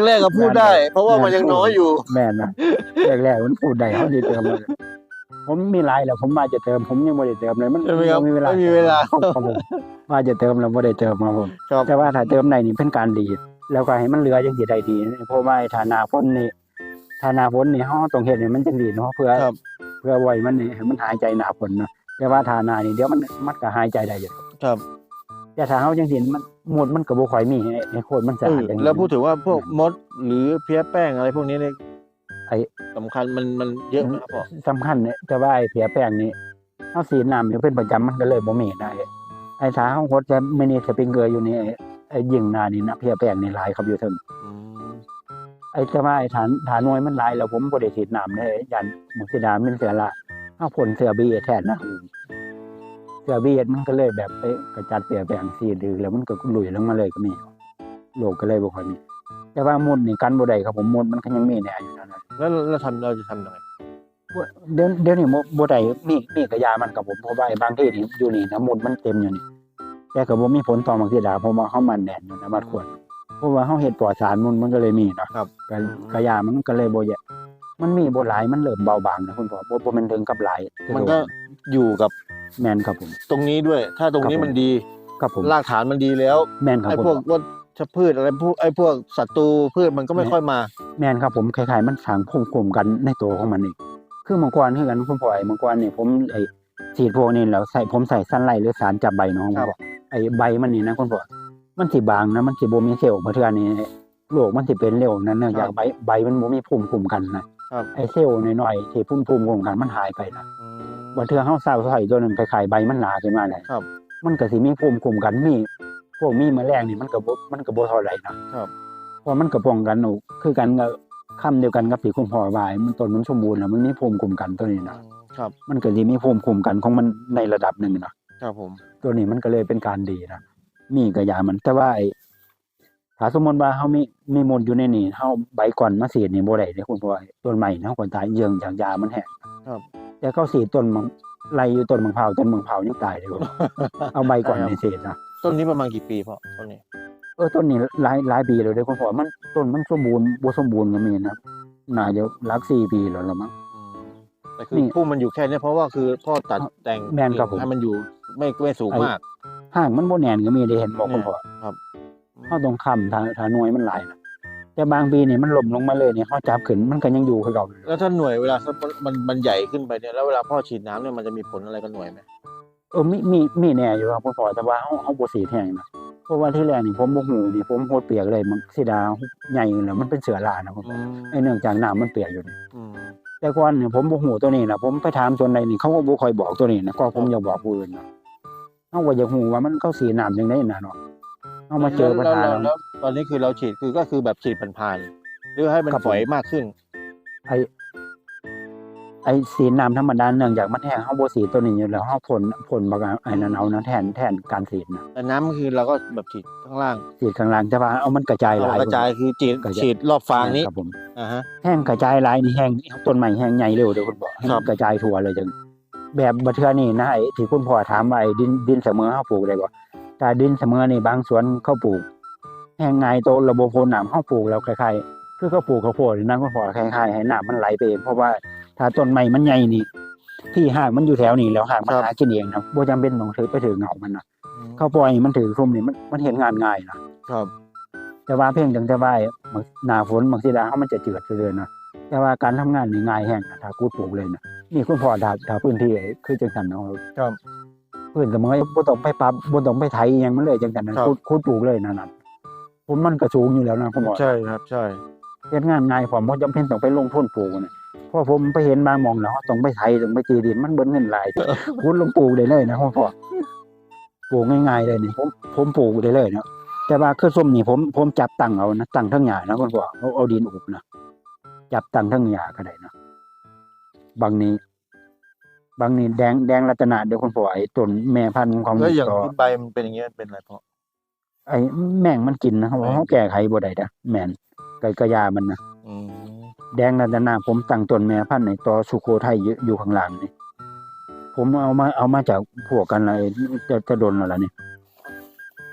Speaker 3: แรกๆก็พูดได้ เพราะว่ามันยังน้อยอยู่
Speaker 2: แม่นนะแรกๆมันพูดได้เฮาสิเติมเลยผมมีหลายแล้วผมมาจะเติมผมยังบ่ได้เติมเลยมัน
Speaker 3: ใช่ไหมครับ
Speaker 2: มีเวลา
Speaker 3: ไม่มีเวลา
Speaker 2: ครับผมว่าจะเติมแล้วบ่ได้เติมครับผม
Speaker 3: ครับ
Speaker 2: แต่ว่าถ้าเติมได้นี่เป็นการดีแล้วก็ให้มันเหลือจังสิได้ดีเพราะว่าไอ้ฐานาฝนนี่ฐานาฝนนี่เฮาต้องเฮ็ดให้มันจังดีเนาะเพื่อ
Speaker 3: ครับ
Speaker 2: เพื่อไว้มันนี่ให้มันหายใจหน้าฝนเนาะแต่ว่าฐานานี่เดี๋ยวมันมันก็หายใจได้อยู่
Speaker 3: ครับ
Speaker 2: แต่ถ้าเฮาจังซี่มันหมดมันก็บ่ค่อยมีให้ให้โคตรมันสะ
Speaker 3: เอ
Speaker 2: อา
Speaker 3: อ
Speaker 2: ดจัง
Speaker 3: แล้วพูดถึงว่าพวกมดหรือเพี้ยแป้งอะไรพวกนี้เนี่ย
Speaker 2: ไอ้
Speaker 3: สำคัญมันมันเยอะนะครับพ่อ
Speaker 2: สำคัญเนี่ยแต่ว่าไอ้เพียแป้งนี่เฮาสีดน้ำอยู่เป็นประจำมันก็เลยบ่มีได้ ไอ้ถ้าเฮาฮดจะไม่นี่สปริงเกอร์อยู่นี่ไอ้ไอ้ยิงหน้านี่นะเพียแป้งนี่หลายครับอยู่เทึง
Speaker 3: อืม
Speaker 2: ไอ้แต่ว่าไอ้ฐานฐานหน่วยมันหลายแล้วผมบ่ได้ฉีดน้ำเลยยันมุกสิดามันเสียละเฮาพ่นเสือบีแทนนะ เสือบีมันก็เลยแบบไปกระจัดเปียแป้งสีดื้อแล้วมันก็ลุยลงมาเลยก็มีโลกก็เลยบ่ค่อยมี แต่ว่ามดนี่กันบ่ได้ครับผมมดมันก็ยังมีแน่อยู่นั่นน่ะ
Speaker 3: แล้วเราทำเราจะทำยังไง
Speaker 2: เดี๋ยวเดี๋ยวนี้บ่บ่ได้มีมีกระยามันกับผมเพราะว่าไอ้บางที่นี่อยู่นี่น้ำมดมันเต็มอยู่นี่แต่ก็บ่มีผลต่อบางทีดาเพราะว่าเฮามันแน่นอยู่นะบัดควรเพราะว่าเฮาเฮ็ดปลอดสารมันมันก็เลยมีเนาะ
Speaker 3: ครับ
Speaker 2: กะกระยามันก็เลยบ่เยอะมันมีบ่หลายมันเริ่มเบาบางนะคุณพ่อบ่บ่แม่นถึงกับหลาย
Speaker 3: มันก็อยู่กับ
Speaker 2: แม่นครับผม
Speaker 3: ตรงนี้ด้วย ถ้าตรงนี้
Speaker 2: ครับผม
Speaker 3: มันดี
Speaker 2: ครับผม
Speaker 3: รากฐานมันดีแล้ว
Speaker 2: แม่นครับ
Speaker 3: ไอ้
Speaker 2: ผม
Speaker 3: พวกวัชพืชอะไรพวกไอ้พวกศัตรูพืชมันก็ไม่
Speaker 2: แม่
Speaker 3: ค่อยมา
Speaker 2: แม่นครับผมคล้ายๆมันสร้างภูมิคุ้มกันในตัวของมันเองคือมังกรคือกันคุณพ่อไอ้มังกรนี่ผมไอ้ฉีดพวกนี้แล้วใส่ผมใส่ซันไลท์หรือสารจับใบเนาะคุณพ่อไอ้ใบมันนี่นะคุณพ่อมันสิบางนะมันสิบ่มีเซลล์บ่เทื่อนี้โรคมันสิเป็นเร็วนั้นเนื่องจากใบใบมันบ่มีภูมิคุ้มกันนะครับไอ้เซลล์น้อยๆที่ภูมิภูมิคุ้มกันมันหายไปนะ
Speaker 3: อืม
Speaker 2: บ่เทื่อเฮาเศร้าใส่ตัวหนึงคล้ายๆใบมันหนาขึ้นมาเลย
Speaker 3: ครับ
Speaker 2: มันก็สิมีภูมิคุ้มกันมีพวกมีแมลงนี่มันก็บ่มันก็บ่เท่าไหร่นะครับเพราะมันก็ป้องกันหนูคือกันก็คำเดียวกันกับที่คุณพ่อว่าให้มันต้นมันสมบูรณ์แล้วมันมีภูมิคุ้มกันตัวนี้นะครับ มันก็สิมีภูมิคุ้มกันของมันในระดับหนึ่งนะครับ
Speaker 3: ผม
Speaker 2: ตัวนี้มันก็เลยเป็นการดีนะมีก็ยามันแต่ว่าไอ้ถ้าสมมติว่าเฮามีมีมลอยู่ในนี่เฮาใบก่อนมาสีดนี่บ่ได้เด้คุณพ่อต้นใหม่เฮาก็ตายเยื่องจากยามันแห้ง
Speaker 3: ครับ
Speaker 2: แต่เขาสีดต้นมังไล่อยู่ต้นมะพร้าวต้นมะพร้าวยังตายเลยคุณพ่อเอาใบก่อนนี่สีดนะ
Speaker 3: ต้นนี้ประมาณกี่ปีพ่อต้นนี้
Speaker 2: เออต้นนี้หลายหลายปีแล้วเด้คุณพ่อมันต้นมันสมบูรณ์บ่สมบูรณ์ก็มีนะน่าจะหลัก4ปีแล้วละมั้ง
Speaker 3: อืมแต่คือ
Speaker 2: นี่
Speaker 3: พุ่มมันอยู่แค่เนี้ยเพราะว่าคือพ่อตัดแต่ง
Speaker 2: แม่นครับผม
Speaker 3: ให้มันอยู่ไม่ไม่สูง
Speaker 2: ไอ้
Speaker 3: มาก
Speaker 2: ห่างมันบ่แน่นก็มีได้เห็นบอกคุณพ่อ
Speaker 3: ครับ
Speaker 2: เฮาต้องค้ำถ้าถ้าหน่วยมันหลายนะ แต่บางปีนี่มันหล่มลงมาเลยเนี่ยเฮาจับขึ้นมันก็ยังอยู่คือเก่าอยู่
Speaker 3: แล้วถ้าหน่วยเวลามันมันมันใหญ่ขึ้นไปเนี่ยแล้วเวลาพ่อฉีดน้ำเนี่ยมันจะมีผลอะไรกับหน่วยไหม
Speaker 2: เออมีมีมีแน่อยู่ครับคุณพ่อแต่ว่าเฮาเฮาบ่สีแห้งนะเพราะว่าที่แรกนี่ผมบ่ฮู้นี่ผมโหดเปียกเลยมันสิดาใหญ่แล้วมันเป็นเสือลานะคุณพ่อไอ้เนื่องจากน้ำมันเปียกอยู่นี่
Speaker 3: อืม
Speaker 2: แต่ก่อนเนี่ยผมบ่ฮู้ตัวนี้นะผมไปถามส่วนใดนี่เขาก็บ่ค่อยบอกตัวนี้นะก็ผมอยากบอกผู้อื่นนะเฮาก็อยากฮู้ว่ามันเขาสีน้ำจังได๋นะเนาะ เฮามาเจอปัญหา
Speaker 3: แล้ว
Speaker 2: แล้ว
Speaker 3: แล้วตอนนี้คือเราฉีดคือก็คือแบบฉีดผ่านๆหรือให้มัน
Speaker 2: ครับผม
Speaker 3: ฝอยมากขึ้น
Speaker 2: ไอ้ไอ้สีน้ำธรรมดาเนื่องจากมันแห้งเฮาบ่สีตัวนี้อยู่แล้วเฮาพ่นพ่นบักไอ้นั่นเอานะแทนแทนการสีดนะ
Speaker 3: แต่น้ำคือเราก็แบบฉีดข้างล่าง
Speaker 2: สีดข้างล่างแต่ว่าเอามันกระจายหลาย
Speaker 3: กระจายคือฉีด
Speaker 2: กระจาย
Speaker 3: ฉีดรอบฟางนี้
Speaker 2: ครับผม
Speaker 3: อ่าฮะ
Speaker 2: แห้งกระจายหลายนี่แห้งต้นใหม่แห้งใหญ่เร็วเด้อคุณพ่อให้
Speaker 3: ครั
Speaker 2: มั
Speaker 3: บ
Speaker 2: นกระจายทั่วเลยจังแบบบัดเทื่อนี่นะไอ้ที่คุณพ่อถามว่าไอ้ดินดินเสมอเฮาปลูกได้บ่ แต่ดินเสมอนี่บางสวนเขาปลูกแห้งง่ายโตระบบโพน้ำเฮาปลูกแล้วคล้ายๆคือเขาปลูกข้าวโพดนี่นะคุณพ่อคล้ายๆให้น้ำมันไหลไปเองเพราะว่าถ้าต้นใหม่มันใหญ่นี่ ที่หากมันอยู่แถวนี้แล้วหากมันหากินเองนะบ่จำเป็นต้องถือไปถือเงามันนะเขาปล่อยให้มันถือซุ่มนี่มันมันเห็นงานง่ายนะครับ แต่ว่าเพียงแต่ว่าบางหน้าฝนบางทีดาเฮามันจะเจือดเลยนะแต่ว่าการทำงานนี่ง่ายแฮงนะถ้ากูดปลูกเลยนะนี่คุณพ่อดาดาพื้นที่คือจังซั่นเนาะ
Speaker 3: ครับ
Speaker 2: พื้นเสมอบ่ต้องไปปรับบ่ต้องไปไถอิหยังมันเลยจังซั่นนะครับกูดกูดปลูกเลยนั่นน่ะผมมันก็สูงอยู่แล้วนะคุณพ่อ
Speaker 3: ใช่ครับ ใช่
Speaker 2: เฮ็ดงานง่ายผมบ่จำเป็นต้องไปลงทุนปลูกนะเพราะผมไปเห็นบางหมองแล้วต้องไปไถต้องไปตีดินมันเบิ่นเงินหลายขุดลงปลูกได้เลยนะพ่อปลูกง่ายๆเลยนี่ผมผมปลูกได้เลยนะแต่ว่าคือส้มนี่ผมผมจับตั้งเอานะตั้งทั้งหญ้านะคุณพ่อเอาเอาดินอุบนะจับตั้งทั้งหญ้าก็ได้นะบางนี้ บางนี้แดงแดงรัตนาเดี๋ยวคุณพ่อไอ้ต้นแม่พันธุ์ของ
Speaker 3: แล้วอย่าง
Speaker 2: ต่อ
Speaker 3: ที่ใบมันเป็นอย่างเงี้ยเป็นอะไรพ่อ
Speaker 2: ไอ้แม่งมันกินนะครับ
Speaker 3: แม่ง
Speaker 2: เขาแก้ไขบ่ได้นะแม่นไก่กระยามันนะ
Speaker 3: อืม
Speaker 2: แดงรัตนาผมตั้งต้นแม่พันธุ์ในต่อสุโขทัยอยู่อยู่ข้างล่างนี่ผมเอามาเอามาจากพวกกันอะไรจะจะโดนแล้วล่ะนี่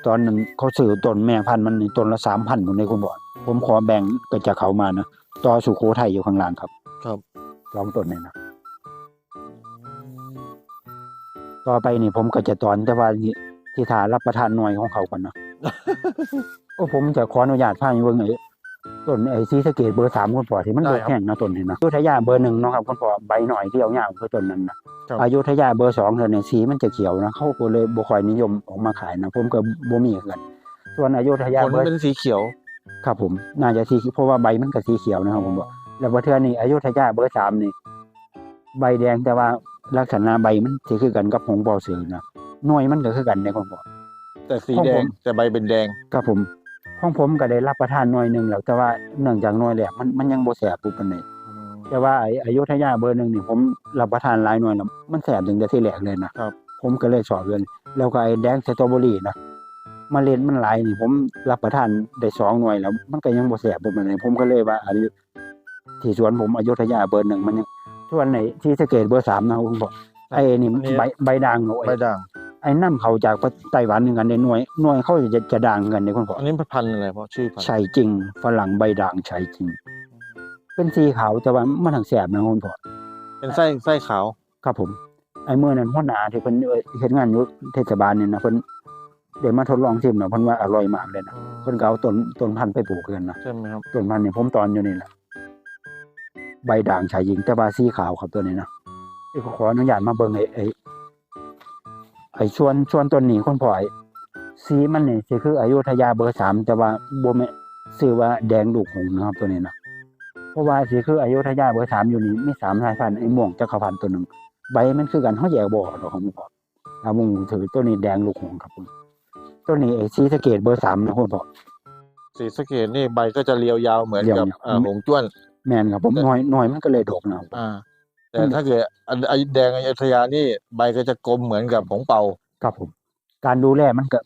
Speaker 2: ตอนนั้นเขาซื้อต้นแม่พันธุ์มันนี่ต้นละสามพันผมในคุณบอกผมขอแบ่งก็จะเขามานะต่อสุโขทัยอยู่ข้างล่างครับ
Speaker 3: ครับ
Speaker 2: สองต้นนี่นะ ต่อไปนี่ผมก็จะตอนแต่ว่านี่ที่ทารับประทานหน่วยของเขาก่อนนะโอ้ผมจะขออนุญาตพาไปเบิ่งไอ้ต้นไอ้ซีสะเกตเบอร์สามคุณพ่อที่มัน
Speaker 3: ได้
Speaker 2: ดก
Speaker 3: ครับ
Speaker 2: แห้งนะต้นนี่นะอยุธยาเบอร์หนึ่งเนาะครับคุณพ่อใบหน่อยที่เอายาวคือต้นนั้นนะครับอยุธยาเบอร์สองเนี่ยสีมันจะเขียวนะเขาก็เลยบ่ค่อยนิยมออกมาขายนะผมก็บ่มีคือกัน ส่วนอยุธยา
Speaker 3: ผล
Speaker 2: เบอร์
Speaker 3: เป็นสีเขียว
Speaker 2: ครับผมน่าจะสีเพราะว่าใบมันก็สีเขียวนะครับผมบอกแล้วว่าเทื่อนี้อยุธยาเบอร์สามนี่ ใบแดงแต่ว่า ลักษณะใบมันสิคือกันกับหงส์เบาสือนะหน่วยมันก็คือกันในของผม
Speaker 3: แต่สี
Speaker 2: ของ
Speaker 3: แด
Speaker 2: ผ
Speaker 3: ง
Speaker 2: ม
Speaker 3: แต่ใบเป็นแดง
Speaker 2: ครับผมของผมก็ได้รับประทานหน่วยหนึ่งแล้วแต่ว่าเนื่องจากหน่วยแรกมันมันยังบ่แสบปุ๊บปานใดแต่ว่าไอ้อยุธยาเบอร์หนึ่งนี่ผมรับประทานหลายหน่วยแล้วมันแสบถึงแต่ที่แรกเลยนะครับ ผมก็เลยชอบเลยแล้วก็ไอ้แดงสตรอเบอรี่นะเมล็ดมันหลายนี่ผมรับประทานได้สองหน่วยแล้ว มันก็ยังบ่แสบปุ๊บปานใดผมก็เลยว่าอันนี้ที่สวนผมอยุธยาเบอร์หนึ่งมันยัง ส่วนไหนที่สะเกตเบอร์สามนะผมบอกไอ้นี่มัน
Speaker 3: อันนี้
Speaker 2: ใบใบด่างเนาะ
Speaker 3: ใบ
Speaker 2: ไอ้
Speaker 3: ด่าง
Speaker 2: ไอ้น้ำเขาจากไต้หวันเหมือนกันในหน่วยหน่วยเขาจะจะด่างกันในคุณพ่อ
Speaker 3: อันนี้พันธุ์อะไรพ่อชื่อพันธุ์
Speaker 2: ใช่จริงฝรั่งใบด่างใช่จริง เป็นสีขาวแต่ว่ามันถังแสบนะคุณพ่อ
Speaker 3: เป็นไส้ไส้ขาว
Speaker 2: ครับผม ไอ้เมื่อนั้นหัวหน้าที่เพิ่นเอ่อเฮ็ดงานอยู่เทศบาลเนี่ยนะเพิ่นได้มาทดลองชิมนะเพิ่นว่าอร่อยมากเลยนะเพิ่นก็เอาต้นต้นพันธุ์ไปปลูกกันนะ
Speaker 3: ใช่ไหมครับ
Speaker 2: ต้นพันธุ์นี่ผมตอนอยู่นี่แหละ ใบด่างชายหญิงแต่ว่าสีขาวครับตัวนี้นะเอ้ยขออนุญาตมาเบิ่งไอ้ไอ้ไอ้ชวนชวนต้นนี้คุณพ่อไอ้สีมันนี่สิคืออายุทยาเบอร์สามแต่ว่าบ่แม่นชื่อว่าแดงลูกหงส์นะครับตัวนี้นะเพราะว่าสิคืออายุทยาเบอร์สามอยู่นี่มีสามสายพันธุ์ไอ้ม่วงจักรพันธุ์ตัวหนึงใบมันคือกันเฮาแยกบ่ออกดอกของพ่อถ้ามุ่งถือตัวนี้แดงลูกหงส์ครับผมตัวนี้ไอ้สีสะเกตเบอร์สามนะคุณพ่อ
Speaker 3: สีสะเกดนี่ใบก็จะเรียวยาวเหมือนกับ
Speaker 2: เรียว
Speaker 3: เอ่อหงจ้วน
Speaker 2: แม่นครับผมน้อยน้อยมันก็เลยดกนะครับ
Speaker 3: อ่า แต่ถ้าเกิดอันอันแดงอยุธยานี่ใบก็จะกลมเหมือนกับของเป่า
Speaker 2: ครับผม การดูแลมันก็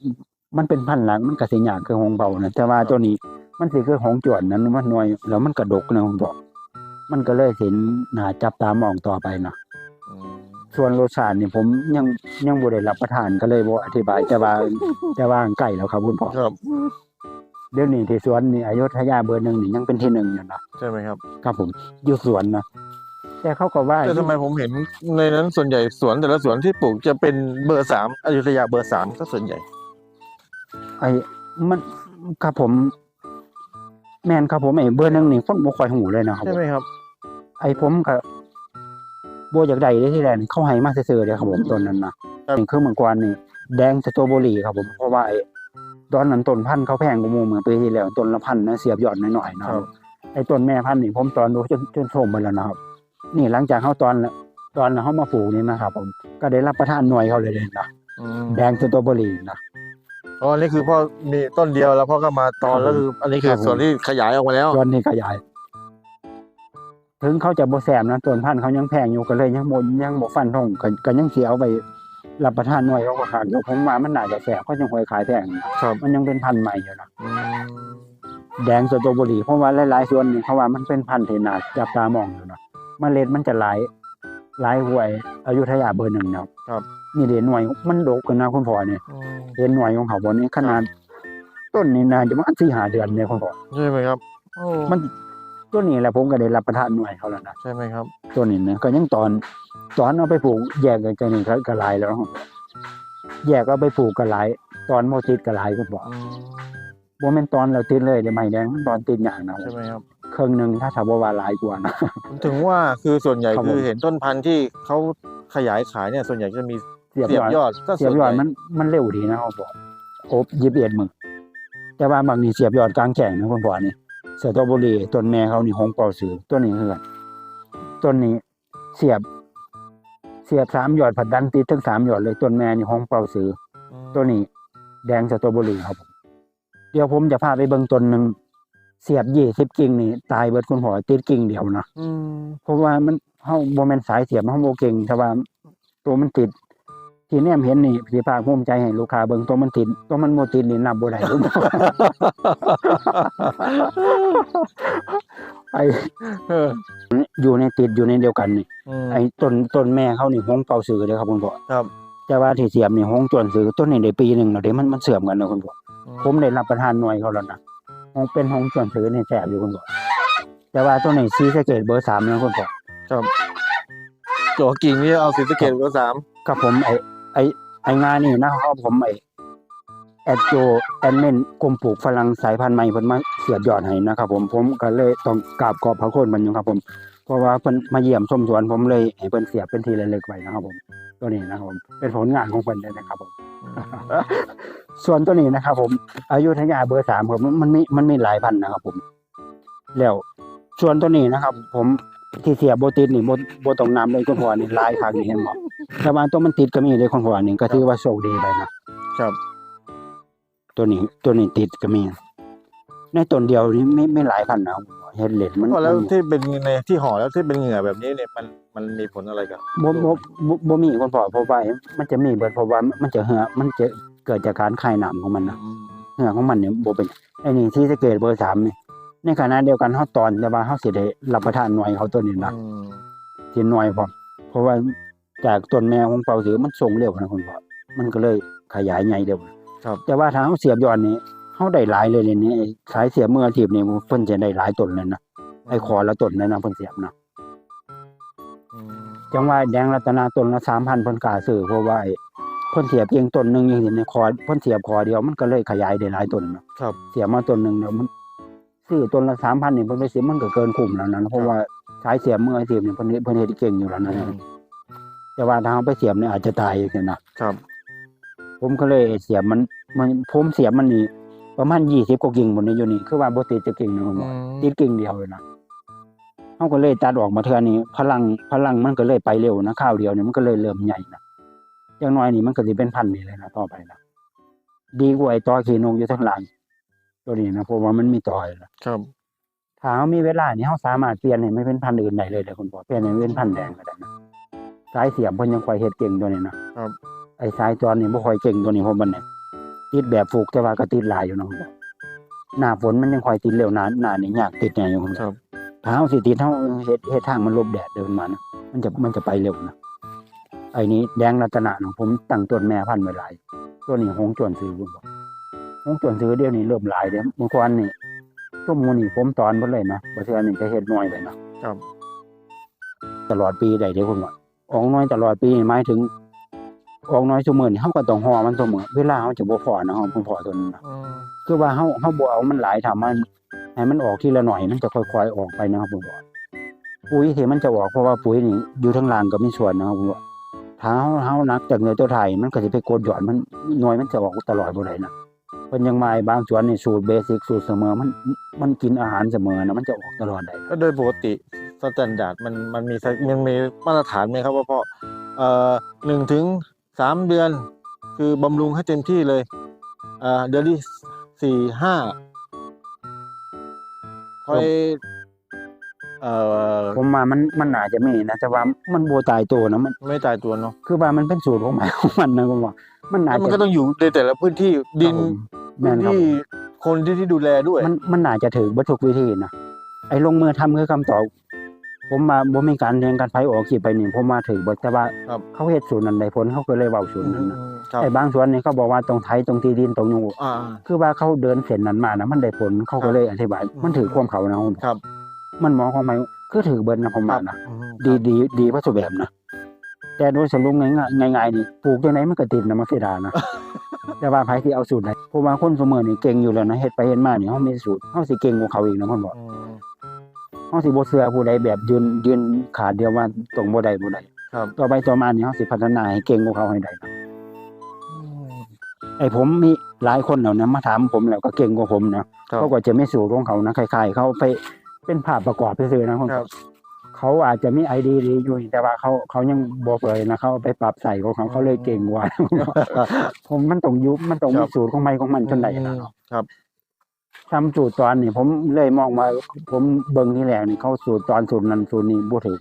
Speaker 2: มันเป็นพันธุ์หลังมันก็สิยากคือหงเบานะแต่ว่าตัวนี้มันสิคือหงจวนนั้นมันน้อย แล้วมันกระดกนะผมบอกมันก็เลยสินน่าจับตามองต่อไปนะ
Speaker 3: อืม
Speaker 2: ส่วนรสชาตินี่ผมยังยังบ่ได้รับประทานก็เลยบ่อธิบายแต่ว่าแต่ว่าใกล้แล้วครับคุณพ่อ
Speaker 3: ครับ
Speaker 2: เดี๋ยวนี้ที่สวนนี่อยุธยาเบอร์หนึ่งนี่ยังเป็นที่หนึ่งอยู่นะ
Speaker 3: ใช่ไหมครับ
Speaker 2: ครับผมอยู่สวนนะแต่เขาก็ว่า
Speaker 3: แต่ทำไมผมเห็นในนั้นส่วนใหญ่สวนแต่ละสวนที่ปลูกจะเป็นเบอร์สามอยุธยาเบอร์สามก็ส่วนใหญ่
Speaker 2: ไอ้มันครับผม แม่นครับผมไอ้เบอร์หนึงนี่คนบ่ค่อยหูเลยนะครับ
Speaker 3: ใช่ไหมครับ
Speaker 2: ไอ้ผมก็บ่อยากได้เลยที่แรกนี่เขาให้มาซื่อๆเด้ครับผมต้นนั้นนะครับนี่คือเมื่อก่อนนี่แดงสตรอเบอรี่ครับผมเพราะว่าไอ้ ตอนนั้นต้นพันธุ์เขาแพงกว่าหมู่เมื่อปีที่แล้วต้นละพันนะเสียบยอดน้อยๆนะค
Speaker 3: ครั
Speaker 2: รับบไอ้ต้นแม่พันธุ์นี่ผมตอนดูจนจนโทรมไปแล้วนะครับ นี่หลังจากเขาตอนตอนเขามาปลูกนี่นะครับ ผมก็ได้รับประทานหน่วยเขาเลยเลยนะ
Speaker 3: อืม
Speaker 2: แดงสตรอเบอรี่นะ
Speaker 3: อ๋ออันนี้คือพ่อมีต้นเดียวแล้วพ่อก็มาตอน
Speaker 2: ครับ
Speaker 3: แล้วคืออันนี้คื
Speaker 2: ค
Speaker 3: อ
Speaker 2: รับผม
Speaker 3: ส่วนที่ขยายออกมาแล้ว
Speaker 2: ส่วนนี้ขยาย ถึงเขาจะบ่แซมนะต้นพันธุ์เขายังแพงอยู่ก็เลยยังบ่ยังบ่ฟันธงก็ก็ยังสิเอาไป รับประทานหน่วยเขาก็ขายอยู่ผมว่ามันน่าจะแสบเขาจังค่อยขายแพงนะครับ มันยังเป็นพันธุ์ใหม่อยู่นะ
Speaker 3: อืม
Speaker 2: แดงสตรอเบอรี่เพราะว่าหลายๆส่วนนี่เขาว่ามันเป็นพันธุ์ที่น่าจับตามองอยู่นะเมล็ดมันจะหลายหลายหวยอยุธยาเบอร์หนึ่งนะครับ
Speaker 3: ครับ
Speaker 2: นี่เด่นหน่วยมันดกกันนะคุณพ่อเนี่ย
Speaker 3: อืม
Speaker 2: เห็นหน่วยของเขาบนนี้ขนาดต้นนี่นานจะมาสี่หาเดือนเนี่ยคุณพ่อ
Speaker 3: ใช่ไหมครับโอ้
Speaker 2: มันต้นนี้แหละผมก็ได้รับประทานหน่วยเขาแล้วนะ
Speaker 3: ใช่ไหมครับ
Speaker 2: ต้นนี้นะก็ยังตอน ตอนเอาไปปลูกแยกกันจะนี่ก็กระลายแล้วครับแยกเอาไปปลูกกระลายตอนโมติดกระลายคุณพ่อ
Speaker 3: อืม
Speaker 2: บ่แม่นตอนเราติดเลยเดี๋ยวไม่แดงตอนติดอย่างนะ
Speaker 3: ใช่ไหมครับ
Speaker 2: ครึ่งหนึ่งถ้าถามว่าว่าหลายกว่านะ
Speaker 3: ผมถึงว่าคือส่วนใหญ่
Speaker 2: ครับผม
Speaker 3: คือเห็นต้นพันธุ์ที่เขาขยายขายเนี่ยส่วนใหญ่จะมี
Speaker 2: เสียบ
Speaker 3: เสีย
Speaker 2: ย
Speaker 3: บ
Speaker 2: อด
Speaker 3: ยอดก็
Speaker 2: เสียบยอด
Speaker 3: ส่วนใหญ่
Speaker 2: มันมันเร็วดีนะเขาบอกโอบยิบเอ็ดมึงแต่ว่าบางนี่เสียบยอดกลางแจ้งนะคุณพ่อนี่สตรอเบอรี่ต้นแม่เขานี่หงเป่าสือต้นนี้คือกันต้นนี้เสียบ เสียบสามยอดผัดดันติดทั้งสามยอดเลยต้นแม่นี่หงเป่าสือ
Speaker 3: อืม
Speaker 2: ต้นนี้ แดงสตรอเบอรี่ครับผมเดี๋ยวผมจะพาไปเบิ่งต้นหนึ่งเสียบยี่สิบกิ่งนี่ตายเบิดคุณพ่อติดกิ่งเดียวนะ
Speaker 3: อืม
Speaker 2: เพราะว่ามันเฮาบ่แม่นสายเสียบเฮาบ่เก่งแต่ว่า ตัวมันติด ที่แนมเห็นนี่สิภาคภูมิใจให้ลูกค้าเบิ่งตัวมันติดตัวมันบ่ติดนี่นับบ่ได้ไอ้
Speaker 3: เออ
Speaker 2: อยู่ในติดอยู่ในเดียวกันนี่
Speaker 3: อืม
Speaker 2: ไอ้ต้นต้นแม่เขานี่หงเป่าสือเด้อครับคุณพ่อ
Speaker 3: ครับ
Speaker 2: แต่ว่าที่เสียบนี่หงจวนสือต้นนี้ได้ปีหนึงแล้วเด้มันมันเสื่อมกันนะคุณพ่อ
Speaker 3: อื
Speaker 2: ผมได้รับประทานหน่วยเขาแล้วนะหงเป็นหงจวนสือนี่แสบอยู่คุณพ่อแต่ว่าตัวนี้ซีสะเกตเบอร์สามนะคุณพ่อ
Speaker 3: ครับตัวกิ่งนี่เอาสีสะเกตเบอร์สาม
Speaker 2: กับผมไอ ไอไองานนี่นะครับผมไอแอดโจแอนเมนกรมปลูกฝรั่งสายพันธุ์ใหม่เพิ่นมาเสียบยอดให้นะครับผมผมก็เลยต้องกราบขอบพระคุณมันอยู่ครับผมเพราะว่าเพิ่นมาเยี่ยมชมสวนผมเลยให้เพิ่นเสียบเป็นทีละเล็กไว้นะครับผมตัวนี้นะครับผมเป็นผลงานของเพิ่นเลยนะครับผมส่วนตัวนี้นะครับผมอายุทยาเบอร์สามผมมันมีมันมีหลายพันนะครับผม แล้วส่วนตัวนี้นะครับ ผม ที่เสียบโบติดนี่โบโบต้องนำเลยคุณพ่อนี่หลายครั้งนี่เห็นบ่แต่ว่าตัวมันติดก็มีเลยคุณพ่อนี่ก็ถือว่าโชคดีไปนะครับ ตัวนี้ตัวนี้ติดก็มี ในต้นเดียวนี่ไม่ไม่หลายพันนะเห็ดเหล็ดมัน
Speaker 3: ก็แล้ว
Speaker 2: มัน
Speaker 3: ที่เป็นในที่ห่อแล้วที่เป็นเหงื่อแบบนี้เนี่ยมันมันมีผลอะไรกับ
Speaker 2: บ่บ่บ่บ่มีคุณพ่อเพราะว่ามันจะมีเบิดเพราะว่ามันจะเหือมันจะเกิดจากการคายน้ำของมันนะ
Speaker 3: อืม
Speaker 2: เหือของมันเนี่ยบ่เป็นไอ้นี่ที่สะเกตเบอร์สามนี่ ในขณะเดียวกันเฮาตอนแต่ว่าเฮาสิได้รับประทานหน่วยเขาตัวนี้นะ
Speaker 3: อืม
Speaker 2: สิหน่วยพร้อมเพราะว่าจากต้นแม่ของเปาสือมันส่งเร็วนะคุณพ่อมันก็เลยขยายใหญ่เร็ว
Speaker 3: ครับ
Speaker 2: แต่ว่าถ้าเฮาเสียบยอดนี่เฮาได้หลายเลยเลยนี่ไอ้สายเสียบมืออาชีพนี่เพิ่นจะได้หลายต้นเลยนะไอ้คอละต้นเลยนะเพิ่นเสียบนะ
Speaker 3: อืม
Speaker 2: จังว่าแดงรัตนาต้นละ3,000เพิ่นกล้าซื้อเพราะว่าไอ้เพิ่นเสียบเพียงต้นหนึงอย่างนี้ในคอเพิ่นเสียบคอเดียวมันก็เลยขยายได้หลายต้นเนาะ
Speaker 3: ครับ
Speaker 2: เสียมาต้นหนึงเดี๋ยวมัน ซื้อต้นละ3,000นี่เพิ่นไปเสียมันก็เกินคุ้มแล้วนะเพราะว่าสายเสียบมืออาชีพนี่เพิ่นเพิ่นเฮ็ดเก่งอยู่แล้วนะแต่ว่าทางไปเสียบเนี่ยอาจจะตายอย่างเงี้ยนะครับ ผมก็เลยเสียบมัน มันผมเสียบมันนี่ประมาณยี่สิบกว่ากิ่งบนนี้อยู่นี่คือว่าบ่ติดจะกิ่งหนึงผมบอกติดกิ่งเดียวเลยนะเขาก็เลยตัดออกมาเทื่อนี้พลังพลังมันก็เลยไปเร็วนะข้าวเดียวเนี่ยมันก็เลยเริ่มใหญ่นะอย่างน้อยนี่มันก็สิเป็นพันธุ์นี่เลยนะต่อไปนะดีกว่าไอ้ตอขี้นกอยู่ทั้งหลัง ตัวนี้นะเพราะว่ามันมีต่อยนะครับถ้าเขามีเวลานี่เขาสามารถเปลี่ยนให้ไม่เป็นพันธุ์อื่นได้เลยเลยคุณพ่อเปลี่ยนให้เป็นพันธุ์แดงก็ได้นะสายเสียบเพิ่นยังค่อยเฮ็ดเก่งตัวนี้นะ
Speaker 3: ครับ
Speaker 2: ไอ้สายจรนี่บ่ค่อยเก่งตัวนี้เพราะมันเนี่ยติดแบบฟูกแต่ว่าก็ติดหลายอยู่เนาะหน้าฝนมันยังค่อยติดเร็วหน้าหน้านี่ยากติดแน่อยู่คุณ
Speaker 3: ครับ
Speaker 2: ถ้าเฮาสิติดเฮาเฮ็ดเฮ็ดทางมันหลบแดดเดินมานะมันจะมันจะไปเร็วนะไอ้นี้แดงรัตนะเนาะผมตั้งต้นแม่พันธุ์ไว้หลายตัวนี้หงจวนซื้อคุณบ่ หงจวนซื้อเดี๋ยวนี้เริ่มหลายเด้อเมื่อก่อนนี่ช่วโมงนี้ผมตอนเพิ่นเลยนะบ่เทื่อนี่จะเฮ็ดน้อยไปนะครับ
Speaker 3: ค
Speaker 2: ตลอดปีได้เด้ผมว่าออกน้อยตลอดปีหมายถึงออกน้อยซุมื้อนี่เฮาก็ต้องห่อมันเสมอเวลาเฮาจะบ่พอนะเฮาบ่พอตัวนั้นนะ
Speaker 3: อืม
Speaker 2: คือว่าเฮาเฮาบ่เอามันหลายถ้ามันให้มันออกทีละหน่อยมันจะค่อยๆออกไปนะครับผมว่าปุ๋ยที่มันจะออกเพราะว่าปุ๋ยนี่อยู่ทางล่างก็มีส่วนนะครับผมว่าถ้าเฮาเฮานักจากเหนือตัวไทยมันก็สิไปกดหย่อนมันหน่วยมันจะออกตลอดบ่ได้นะ เพิ่นยังมาบางส่วนนี่สูตรเบสิกสูตรเสมอมันมันกินอาหารเสมอนะมันจะออกตลอดได้
Speaker 3: ก็โดยปกติสแตนดาร์ดมันมันมีไซมันมีมาตรฐานไหมครับว่าพ่อเอ่อหนึ่งถึงสามเดือน คือบำรุงให้เต็มที่เลยเอ่อเดือนที่สี่ห้าค่อยเอ่อ
Speaker 2: ผมว่ามันมันน่าจะมีนะแต่ว่ามันบ่ตายตัวนะมัน
Speaker 3: ไม่ตายตัวเนาะ
Speaker 2: คือว่ามันเป็นสูตรของมันของมันนะผมว่า มันน่า
Speaker 3: แล้วมัน
Speaker 2: จะ
Speaker 3: ก็ต้องอยู่ในแต่ละพื้นที่ดิน
Speaker 2: แม่
Speaker 3: พื้น
Speaker 2: นครับ
Speaker 3: ที่คนที่ที่ดูแลด้วย
Speaker 2: มันมันน่าจะถือบัตทุกวิธีนะไอ้ลงมือทำคือคำตอบ ผมมาบ่มีการเรียนการไผออกขีดไปนี่ผมมาถือบ่แต่ว่า
Speaker 3: ครับ
Speaker 2: เขาเฮ็ดสูตรนั้นได้ผลเขาก็เลยเว้าสูตรนั้นนะ
Speaker 3: ครับ
Speaker 2: ไอ้บางส่วนนี่เขาบอกว่าตรงไถตรงตีดินตรงยู
Speaker 3: อ่า
Speaker 2: คือว่าเขาเดินเส้นนั้นมานะมันได้ผลเขาก็เลยอธิบาย
Speaker 3: อืม
Speaker 2: มันถือความเขานะผม
Speaker 3: ครับ
Speaker 2: มันหมอของมันคือถือเบิดนะผมว่านะ
Speaker 3: อืม
Speaker 2: ดีดีดีพระสุแบบนะ แต่โดยสรุปง่ายๆง่ายๆนี่ปลูกจังไดมันก็ติดนะมันเสียดายนะ แต่ว่าไผที่เอาสูตรไหนเพราะว่าคนเสมอนี่เก่งอยู่แล้วนะเฮ็ดไปเฮ็ดมานี่เฮามีสูตรเฮาสิเก่งกว่าเขาอีกนะผมบอก
Speaker 3: อืม
Speaker 2: เฮาสิบ่เชื่อผู้ใดแบบยืนยืนขาเดียวว่าตรงบ่ได้บ่ได้
Speaker 3: ครับ
Speaker 2: ต่อไปต่อมานี่เฮาสิพัฒนาให้เก่งกว่าเขาให้ได้นะไอ้ผมมีหลายคนแล้วนะมาถามผมแล้วก็เก่งกว่าผมนะ
Speaker 3: ครับ
Speaker 2: เขาก็จะไม่สูตรของเขานะคล้ายๆเขาไปเป็นภาพประกอบซื่อๆนะคน
Speaker 3: ครับ
Speaker 2: เขาอาจจะมีไอเดียดีอยู่แต่ว่าเขาเขายังบ่เผยนะเขาเอาไปปรับใส่ของเขาเขาเลยเก่งกว่าผมมันต้องยุบมันต้อง
Speaker 3: ค
Speaker 2: มี
Speaker 3: รับ
Speaker 2: สูตรของมันของมันจนได้นะ
Speaker 3: ครับ
Speaker 2: ทำสูตรตอนนี่ผมเลยมองมา ผมเบิ่งที่แรกนี่เขาสูตรตอนสูตรนั้นสูตรนี้บ่ถูก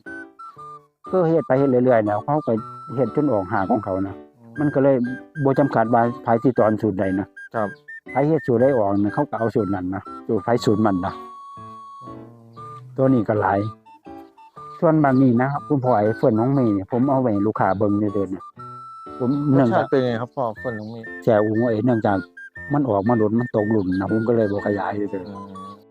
Speaker 2: ก็เฮ็ดไปเฮ็ดเรื่อยๆแล้วเขาก็เฮ็ดจนออกหาของเขานะมันก็เลยบ่จำกัดว่าไผสิตอนสูตรใดนะครับไผเฮ็ดสูตรได้ออกนี่เขาก็เอาสูตรนั้นนะสูตรไผสูตรมันนะตัวนี้ก็หลาย ส่วนบางนี้นะครับคุณพ่อไอ้เฟิ่นน้องเมย์เนี่ยผมเอาไว้ให้ลูกค้าเบิ่งเด้อๆเนี่ยผม
Speaker 3: ร
Speaker 2: เนื่
Speaker 3: ส
Speaker 2: อง
Speaker 3: ชา
Speaker 2: จาก
Speaker 3: ติเป็นไงครับพ่อคนของมี
Speaker 2: แจวอุ้งเอ๋เนื่องจากมันออกมาโดนมันตกหลุมนะผมก็เลยบ่ขยายเลย
Speaker 3: อืม